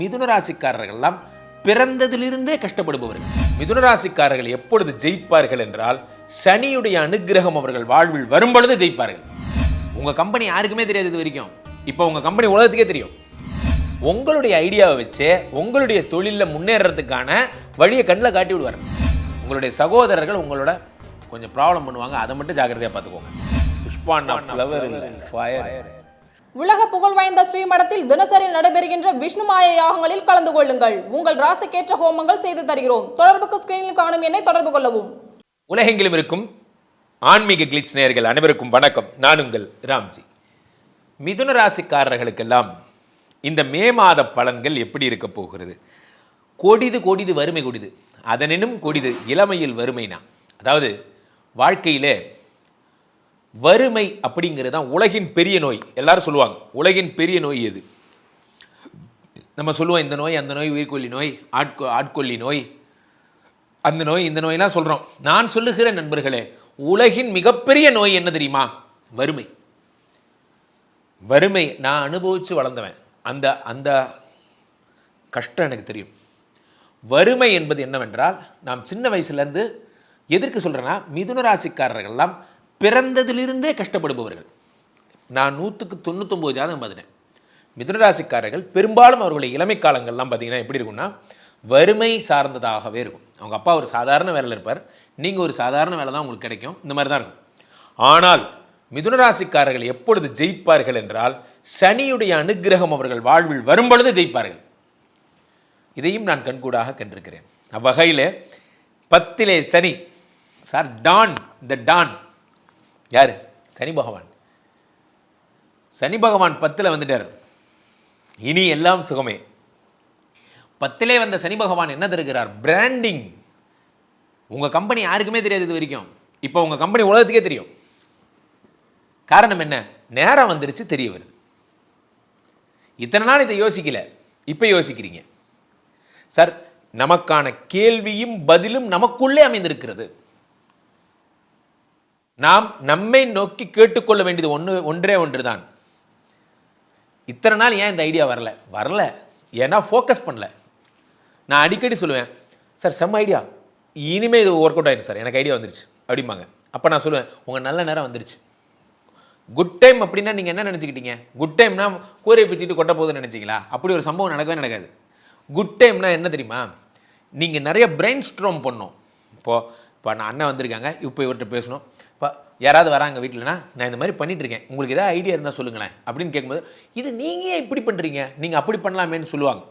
மிதுன ராசிக்காரர்கள்லாம் பிறந்ததிலிருந்தே கஷ்டப்படுபவர்கள். மிதுன ராசிக்காரர்கள் எப்பொழுது ஜெயிப்பார்கள் என்றால் சனியுடைய அனுக்கிரகம் அவர்கள் வாழ்வில் வரும் பொழுது ஜெயிப்பார்கள். உங்கள் கம்பெனி யாருக்குமே தெரியாது இது வரைக்கும். இப்போ உங்கள் கம்பெனி உலகத்துக்கே தெரியும். உங்களுடைய ஐடியாவை வச்சு உங்களுடைய தொழிலில் முன்னேறதுக்கான வழியை கண்ணில் காட்டி விடுவார். உங்களுடைய சகோதரர்கள் உங்களோட கொஞ்சம் ப்ராப்ளம் பண்ணுவாங்க. அதை மட்டும் ஜாக்கிரதையாக பார்த்துக்கோங்க. புஷ்பாண்டா ஃப்ளவர் ஃபயர் உலக புகழ் வாய்ந்த ஸ்ரீமடத்தில் தினசரி நடைபெறுகின்ற விஷ்ணு மாய யாகங்களில் கலந்து கொள்ளுங்கள். உங்கள் ராசிக்கேற்ற ஹோமங்கள் செய்து தருகிறோம். தொடர்புக்கு ஸ்கிரீனில் காணும் என்னை தொடர்பு கொள்ளவும். உலகெங்கிலும் இருக்கும் ஆன்மீக கிளிட்ஸ் நேயர்கள் அனைவருக்கும் வணக்கம். நான் உங்கள் ராம்ஜி. மிதுன ராசிக்காரர்களுக்கெல்லாம் இந்த மே மாத பலன்கள் எப்படி இருக்க போகிறது? கொடிது கொடிது வறுமை கொடிது. அதனினும் கொடிது இளமையில் வறுமைனா. அதாவது வாழ்க்கையிலே வறுமை அப்படிங்கிறது தான் உலகின் பெரிய நோய். எல்லாரும் சொல்லுவாங்க உலகின் பெரிய நோய் எது? நம்ம சொல்லுவோம் இந்த நோய் அந்த நோய் உயிர்கொல்லி நோய் ஆட்கொ ஆட்கொல்லி நோய். அந்த நோய் இந்த நோயெல்லாம் சொல்கிறோம் நான் சொல்லுகிற நண்பர்களே உலகின் மிகப்பெரிய நோய் என்ன தெரியுமா? வறுமை. வறுமை நான் அனுபவித்து வளர்ந்தவன். அந்த அந்த கஷ்டம் எனக்கு தெரியும். வறுமை என்பது என்னவென்றால் நாம் சின்ன வயசுலேருந்து எதற்கு சொல்கிறேன்னா மிதுன ராசிக்காரர்கள்லாம் பிறந்ததிலிருந்தே கஷ்டப்படுபவர்கள். நான் நூற்றுக்கு தொண்ணூத்தொம்பது ஜாதகம் பார்த்துட்டேன். மிதுன ராசிக்காரர்கள் பெரும்பாலும் அவர்களுடைய இளமை காலங்கள்லாம் பார்த்தீங்கன்னா எப்படி இருக்கும்னா வறுமை சார்ந்ததாகவே இருக்கும். அவங்க அப்பா ஒரு சாதாரண வேலையில் இருப்பார். நீங்கள் ஒரு சாதாரண வேலை தான் உங்களுக்கு கிடைக்கும். இந்த மாதிரி தான் இருக்கும். ஆனால் மிதுன ராசிக்காரர்கள் எப்பொழுது ஜெயிப்பார்கள் என்றால் சனியுடைய அனுக்கிரகம் அவர்கள் வாழ்வில் வரும் பொழுது ஜெயிப்பார்கள். இதையும் நான் கண்கூடாக கண்டிருக்கிறேன். அவ்வகையில் பத்திலே சனி சார் டான் இந்த டான் யார்? சனி பகவான். சனி பகவான் பத்தில் வந்துட்டார். இனி எல்லாம் சுகமே. பத்திலே வந்த சனி பகவான் என்ன தருகிறார்? பிராண்டிங் உங்கள் கம்பெனி யாருக்குமே தெரியாது இது வரைக்கும். இப்போ உங்கள் கம்பெனி உலகத்துக்கே தெரியும். காரணம் என்ன? நேரம் வந்துருச்சு தெரிய வருது. இத்தனை நாள் இதை யோசிக்கல. இப்போ யோசிக்கிறீங்க. சார் நமக்கான கேள்வியும் பதிலும் நமக்குள்ளே அமைந்திருக்கிறது. நாம் நம்மை நோக்கி கேட்டுக்கொள்ள வேண்டியது ஒன்று ஒன்றே ஒன்று தான் இத்தனை நாள் ஏன் இந்த ஐடியா வரல? வரல. ஏன்னா ஃபோக்கஸ் பண்ணல. நான் அடிக்கடி சொல்லுவேன் சார் செம்ம ஐடியா இனிமேல் இது ஒர்க் அவுட் ஆயிடும் சார். எனக்கு ஐடியா வந்துருச்சு. அப்படிம்பாங்க. அப்போ நான் சொல்லுவேன் உங்கள் நல்ல நேரம் வந்துருச்சு. குட் டைம் அப்படின்னா நீங்கள் என்ன நினச்சிக்கிட்டீங்க? குட் டைம்னா கூரை பிச்சுட்டு கொட்ட போகுதுன்னு நினச்சிங்களா? அப்படி ஒரு சம்பவம் நடக்கவே நடக்காது. குட் டைம்னா என்ன தெரியுமா? நீங்கள் நிறைய பிரெயின் ஸ்ட்ரோம் பண்ணும் இப்போது இப்போ நான் அண்ணன் வந்திருக்காங்க. இப்போ இவர்கிட்ட பேசணும். யாராவது வராங்க வீட்டிலனா நான் இந்த மாதிரி பண்ணிட்டு இருக்கேன் உங்களுக்கு ஏதாவது ஐடியா இருந்தால் சொல்லுங்களேன். அப்படின்னு கேட்கும்போது இது நீங்கள் ஏன் இப்படி பண்ணுறீங்க நீங்கள் அப்படி பண்ணலாமேன்னு சொல்லுவாங்க.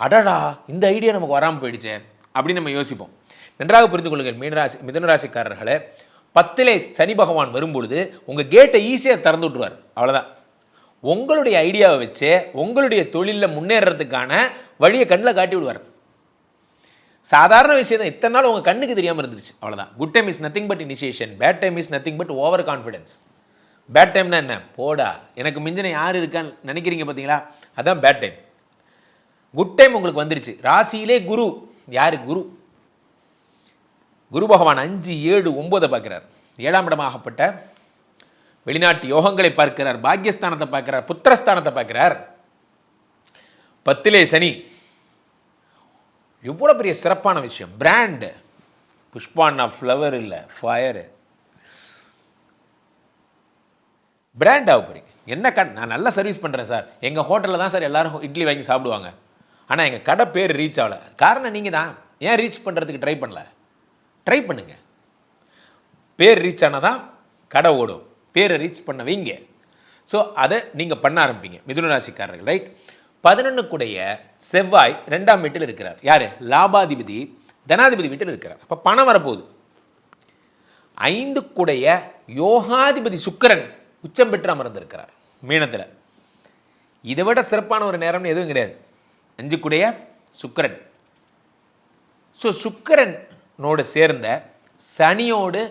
அடடா இந்த ஐடியா நமக்கு வராமல் போயிடுச்சே அப்படின்னு நம்ம யோசிப்போம். நன்றாக புரிந்து கொள்ளுங்கள் மீனராசி மிதனராசிக்காரர்களே பத்திலே சனி பகவான் வரும்பொழுது உங்கள் கேட்டை ஈஸியாக திறந்து விட்ருவார் அவ்வளோதான் உங்களுடைய ஐடியாவை வச்சு உங்களுடைய தொழிலில் முன்னேறதுக்கான வழியை கண்ணில் காட்டி விடுவார். சாதாரண விஷயம் தான் இத்தனை நாள் உங்கள் கண்ணுக்கு தெரியாமல் இருந்துச்சு அவ்வளோதான் good time is nothing but initiation bad time is nothing but over confidence bad டைம்னா என்ன? போடா. எனக்கு மிஞ்சின யார் இருக்கான்னு நினைக்கிறீங்க பார்த்தீங்களா அதான் பேட் டைம் குட் டைம் உங்களுக்கு வந்துருச்சு. ராசியிலே குரு. யார்? குரு. குரு பகவான் அஞ்சு ஏழு ஒன்பதை பார்க்குறார். ஏழாம் இடமாகப்பட்ட வெளிநாட்டு யோகங்களை பார்க்கிறார். பாக்கியஸ்தானத்தை பார்க்கிறார். புத்திரஸ்தானத்தை பார்க்கிறார். பத்திலே சனி. எவ்வளோ பெரிய சிறப்பான விஷயம். பிராண்டு புஷ்பான்னா ஃப்ளவர் இல்லை ஃபயரு பிராண்ட் ஆக போகிறீங்க என்ன கடை நான் நல்லா சர்வீஸ் பண்ணுறேன் சார். எங்கள் ஹோட்டலில் தான் சார் எல்லோரும் இட்லி வாங்கி சாப்பிடுவாங்க. ஆனால் எங்கள் கடை பேர் ரீச் ஆகல. காரணம் நீங்கள் தான். ஏன் ரீச் பண்ணுறதுக்கு ட்ரை பண்ணல? ட்ரை பண்ணுங்கள் பேர் ரீச் ஆனால் தான் கடை ஓடும். பேரை ரீச் பண்ண வைங்க. ஸோ அதை நீங்கள் பண்ண ஆரம்பிப்பீங்க. மிதுன ராசிக்காரர்கள் ரைட் பதினொன்றுக்குடைய செவ்வாய் ரெண்டாம் வீட்டில் இருக்கிறார். யார்? லாபாதிபதி தனாதிபதி வீட்டில் இருக்கிறார். அப்போ பணம் வரப்போகுது. ஐந்துக்குடைய யோகாதிபதி சுக்கிரன் உச்சம் பெற்று அமர்ந்திருக்கிறார் மீனத்தில். இதை விட சிறப்பான ஒரு நேரம்னு எதுவும் கிடையாது. அஞ்சுக்குடைய சுக்கரன். ஸோ சுக்கரனோடு சேர்ந்த சனியோடு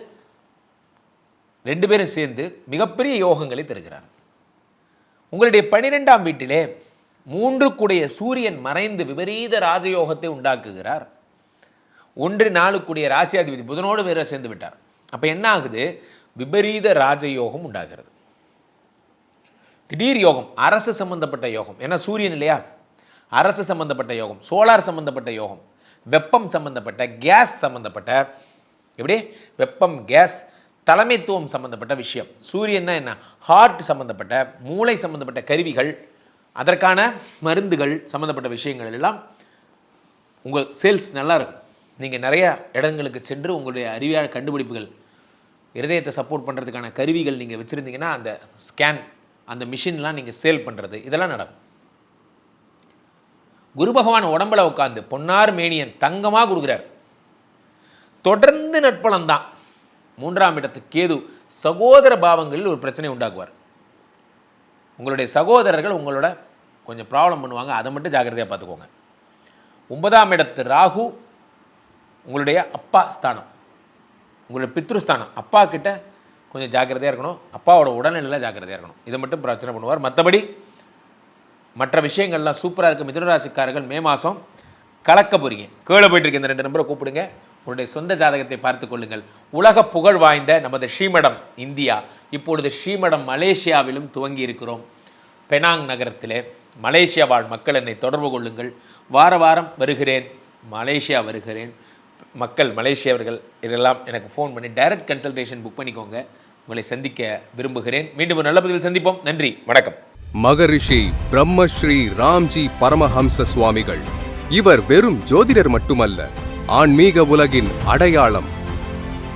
ரெண்டு பேரும் சேர்ந்து மிகப்பெரிய யோகங்களை தருகிறார். உங்களுடைய பனிரெண்டாம் வீட்டிலே மூன்று சூரியன் மறைந்து விபரீத ராஜயோகத்தை உண்டாக்குகிறார். ஒன்று நாளுக்குடைய ராசியாதிபதி புதனோடு வேற சேர்ந்து விட்டார். அப்போ என்ன ஆகுது? விபரீத ராஜயோகம் உண்டாகிறது. திடீர் யோகம் அரசு சம்பந்தப்பட்ட யோகம். ஏன்னா சூரியன் இல்லையா? அரசு சம்பந்தப்பட்ட யோகம் சோலார் சம்பந்தப்பட்ட யோகம் வெப்பம் சம்பந்தப்பட்ட கேஸ் சம்பந்தப்பட்ட எப்படி? வெப்பம் கேஸ் தலைமைத்துவம் சம்பந்தப்பட்ட விஷயம். சூரியன்னா என்ன? ஹார்ட் சம்பந்தப்பட்ட மூளை சம்பந்தப்பட்ட கருவிகள் அதற்கான மருந்துகள் சம்மந்தப்பட்ட விஷயங்கள் எல்லாம் உங்கள் சேல்ஸ் நல்லா இருக்கும் நீங்கள் நிறைய இடங்களுக்கு சென்று உங்களுடைய அறிவியல் கண்டுபிடிப்புகள் இருதயத்தை சப்போர்ட் பண்ணுறதுக்கான கருவிகள் நீங்கள் வச்சுருந்தீங்கன்னா அந்த ஸ்கேன் அந்த மிஷின்லாம் நீங்கள் சேல் பண்ணுறது இதெல்லாம் நடக்கும். குரு பகவான் உடம்புல உட்காந்து பொன்னார் மேனியன் தங்கமாக கொடுக்குறார். தொடர்ந்து நட்பலம் தான். மூன்றாம் இடத்து கேது சகோதர பாவங்களில் ஒரு பிரச்சனை உண்டாக்குவார். உங்களுடைய சகோதரர்கள் உங்களோட கொஞ்சம் ப்ராப்ளம் பண்ணுவாங்க. அதை மட்டும் ஜாக்கிரதையாக பார்த்துக்கோங்க. ஒன்பதாம் இடத்து ராகு உங்களுடைய அப்பா ஸ்தானம். உங்களுடைய பித்ருஸ்தானம். அப்பா கிட்ட கொஞ்சம் ஜாக்கிரதையாக இருக்கணும். அப்பாவோட உடல்நிலையில் ஜாக்கிரதையாக இருக்கணும். இதை மட்டும் பிரச்சனை பண்ணுவார். மற்றபடி மற்ற விஷயங்கள்லாம் சூப்பராக இருக்குது மிதுனராசிக்காரர்கள் மே மாதம் கலக்க போகிறீங்க கீழே போயிட்டு இருக்க. இந்த ரெண்டு நம்பரை கூப்பிடுங்க. உங்களுடைய சொந்த ஜாதகத்தை பார்த்து கொள்ளுங்கள். உலக புகழ் வாய்ந்த நமது ஸ்ரீமடம் இந்தியா. இப்பொழுது ஸ்ரீமடம் மலேசியாவிலும் துவங்கி இருக்கிறோம் பெனாங் நகரத்திலே மலேசியா வாழ் மக்கள் என்னை தொடர்பு கொள்ளுங்கள். வார வாரம் வருகிறேன். மலேசியா வருகிறேன். மக்கள் மலேசியவர்கள் இதெல்லாம் எனக்கு ஃபோன் பண்ணி டைரக்ட் கன்சல்டேஷன் புக் பண்ணிக்கோங்க. உங்களை சந்திக்க விரும்புகிறேன். மீண்டும் ஒரு நல்ல பதிவில் சந்திப்போம். நன்றி வணக்கம். மகரிஷி பிரம்மஸ்ரீ ராம்ஜி பரமஹம்ச சுவாமிகள். இவர் வெறும் ஜோதிடர் மட்டுமல்ல ஆன்மீக உலகின் அடையாளம்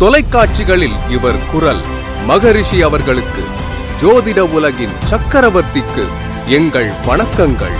தொலைக்காட்சிகளில் இவர் குரல். மகரிஷி அவர்களுக்கு ஜோதிட உலகின் சக்கரவர்த்திக்கு எங்கள் வணக்கங்கள்.